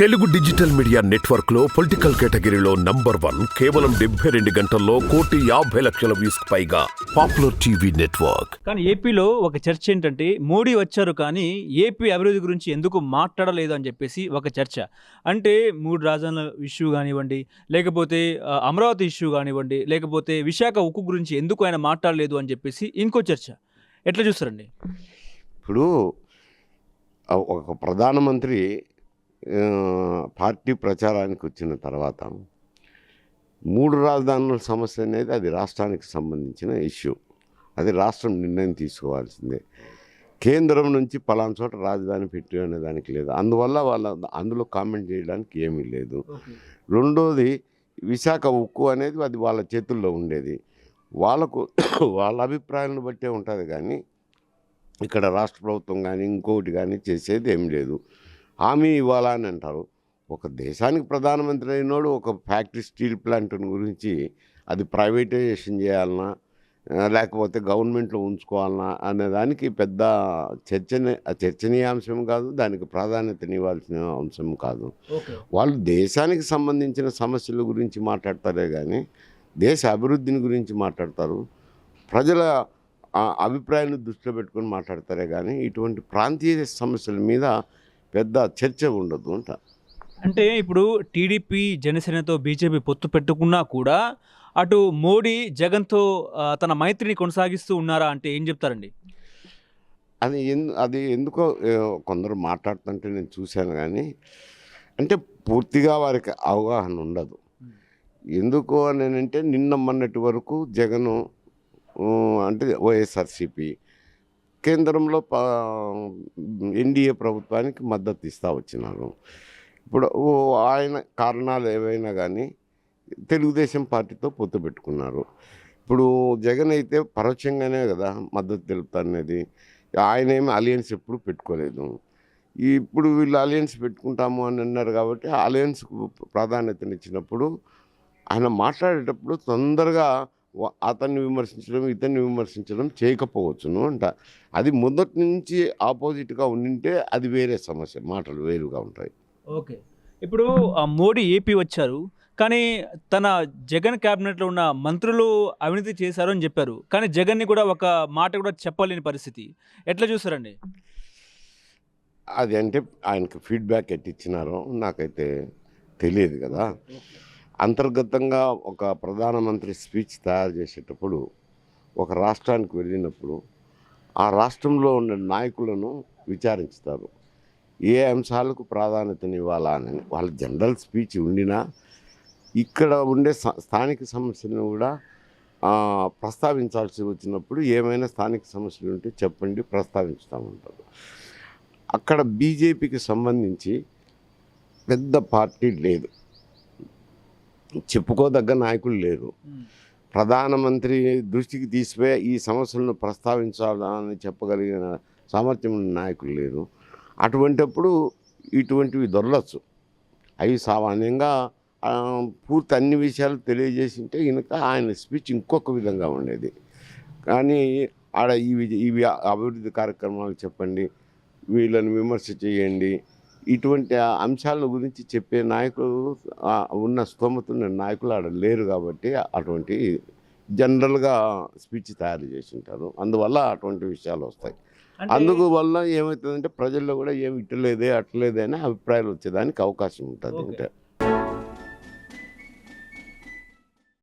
Telugu digital media నెట్వర్క్లో political కేటగిరీలో number one కేవలం డెబ్బై రెండు గంటల్లో కోటి యాభై లక్షల వ్యూస్ పైగా పాపులర్ టీవీ నెట్వర్క్. కానీ ఏపీలో ఒక చర్చ ఏంటంటే మోడీ వచ్చారు కానీ ఏపీ అభివృద్ధి గురించి ఎందుకు మాట్లాడలేదు అని చెప్పేసి ఒక చర్చ. అంటే మూడు రాజధానుల ఇష్యూ కానివ్వండి లేకపోతే అమరావతి ఇష్యూ కానివ్వండి లేకపోతే విశాఖ ఉక్కు గురించి ఎందుకు ఆయన మాట్లాడలేదు అని చెప్పేసి ఇంకో చర్చ. ఎట్లా చూస్తారండి? ఇప్పుడు ఒక ప్రధానమంత్రి పార్టీ ప్రచారానికి వచ్చిన తర్వాత మూడు రాజధానుల సమస్య అనేది అది రాష్ట్రానికి సంబంధించిన ఇష్యూ. అది రాష్ట్రం నిర్ణయం తీసుకోవాల్సిందే. కేంద్రం నుంచి పలానా చోట రాజధాని పెట్టి అనే దానికి లేదు. అందువల్ల వాళ్ళ అందులో కామెంట్ చేయడానికి ఏమీ లేదు. రెండోది విశాఖ ఉక్కు అనేది అది వాళ్ళ చేతుల్లో ఉండేది. వాళ్ళకు వాళ్ళ అభిప్రాయాలను బట్టే ఉంటుంది కానీ ఇక్కడ రాష్ట్ర ప్రభుత్వం కానీ ఇంకోటి కానీ చేసేది ఏం లేదు. హామీ ఇవ్వాలని అంటారు. ఒక దేశానికి ప్రధానమంత్రి అయినోడు ఒక ఫ్యాక్టరీ స్టీల్ ప్లాంట్ గురించి అది ప్రైవేటైజేషన్ చేయాలన్నా లేకపోతే గవర్నమెంట్లో ఉంచుకోవాలన్నా అనే దానికి పెద్ద చర్చని చర్చనీయాంశం కాదు దానికి ప్రాధాన్యతనివ్వాల్సిన అంశం కాదు. వాళ్ళు దేశానికి సంబంధించిన సమస్యల గురించి మాట్లాడతారే కానీ దేశ అభివృద్ధిని గురించి మాట్లాడతారు. ప్రజల అభిప్రాయాన్ని దృష్టిలో పెట్టుకొని మాట్లాడతారే కానీ ఇటువంటి ప్రాంతీయ సమస్యల మీద పెద్ద చర్చ ఉండదు అంట. అంటే ఇప్పుడు టీడీపీ జనసేనతో బీజేపీ పొత్తు పెట్టుకున్నా కూడా అటు మోడీ జగన్తో తన మైత్రిని కొనసాగిస్తూ ఉన్నారా అంటే ఏం చెప్తారండి? అది ఎందు అది ఎందుకో కొందరు మాట్లాడుతుంటే నేను చూశాను కానీ అంటే పూర్తిగా వారికి అవగాహన ఉండదు. ఎందుకు అని అంటే నిన్న మొన్నటి వరకు జగను అంటే వైఎస్ఆర్సిపి కేంద్రంలో ఎన్డీఏ ప్రభుత్వానికి మద్దతు ఇస్తూ వచ్చినారు. ఇప్పుడు ఓ ఆయన కారణాలు ఏవైనా కానీ తెలుగుదేశం పార్టీతో పొత్తు పెట్టుకున్నారు. ఇప్పుడు జగన్ అయితే పరోక్షంగానే కదా మద్దతు తెలుపుతానేది ఆయన ఏమి అలయన్స్ ఎప్పుడు పెట్టుకోలేదు. ఇప్పుడు వీళ్ళు అలయన్స్ పెట్టుకుంటాము అని అన్నారు కాబట్టి అలయన్స్కు ప్రాధాన్యతనిచ్చినప్పుడు ఆయన మాట్లాడేటప్పుడు తొందరగా అతన్ని విమర్శించడం ఇతన్ని విమర్శించడం చేయకపోవచ్చును అంట. అది మొదటి నుంచి ఆపోజిట్గా ఉండింటే అది వేరే సమస్య మాటలు వేరుగా ఉంటాయి. ఓకే. ఇప్పుడు మోడీ ఏపీ వచ్చారు కానీ తన జగన్ క్యాబినెట్లో ఉన్న మంత్రులు అవినీతి చేశారు అని చెప్పారు. కానీ జగన్ని కూడా ఒక మాట కూడా చెప్పలేని పరిస్థితి. ఎట్లా చూస్తారండి? అది అంటే ఆయనకి ఫీడ్బ్యాక్ ఎట్టిచ్చినారో నాకైతే తెలియదు కదా. అంతర్గతంగా ఒక ప్రధానమంత్రి స్పీచ్ తయారు చేసేటప్పుడు ఒక రాష్ట్రానికి వెళ్ళినప్పుడు ఆ రాష్ట్రంలో ఉన్న నాయకులను విచారించుతారు. ఏ అంశాలకు ప్రాధాన్యతనివ్వాలా అని వాళ్ళ జనరల్ స్పీచ్ ఉండినా ఇక్కడ ఉండే స్థానిక సమస్యలను కూడా ప్రస్తావించాల్సి వచ్చినప్పుడు ఏమైనా స్థానిక సమస్యలు ఉంటే చెప్పండి ప్రస్తావించుతామంటారు. అక్కడ బీజేపీకి సంబంధించి పెద్ద పార్టీ లేదు. చెప్పుకోదగ్గ నాయకులు లేరు. ప్రధానమంత్రి దృష్టికి తీసిపోయి ఈ సమస్యలను ప్రస్తావించాలని చెప్పగలిగిన సామర్థ్యం ఉన్న నాయకులు లేరు. అటువంటప్పుడు ఇటువంటివి దొరలచ్చు. అవి సామాన్యంగా పూర్తి అన్ని విషయాలు తెలియజేసింటే కనుక ఆయన స్పీచ్ ఇంకొక విధంగా ఉండేది. కానీ ఆడ ఇవి ఇవి అభివృద్ధి కార్యక్రమాలు చెప్పండి వీళ్ళని విమర్శ చేయండి ఇటువంటి అంశాల గురించి చెప్పే నాయకులు ఉన్న స్తోమత ఉన్న నాయకులు ఆడ లేరు కాబట్టి అటువంటి జనరల్గా స్పీచ్ తయారు చేసి ఉంటారు అందువల్ల అటువంటి విషయాలు వస్తాయి. అందుకు వల్ల ఏమవుతుందంటే ప్రజల్లో కూడా ఏమి ఇట్టలేదే అట్లేదే అనే అభిప్రాయాలు వచ్చేదానికి అవకాశం ఉంటుంది. అంటే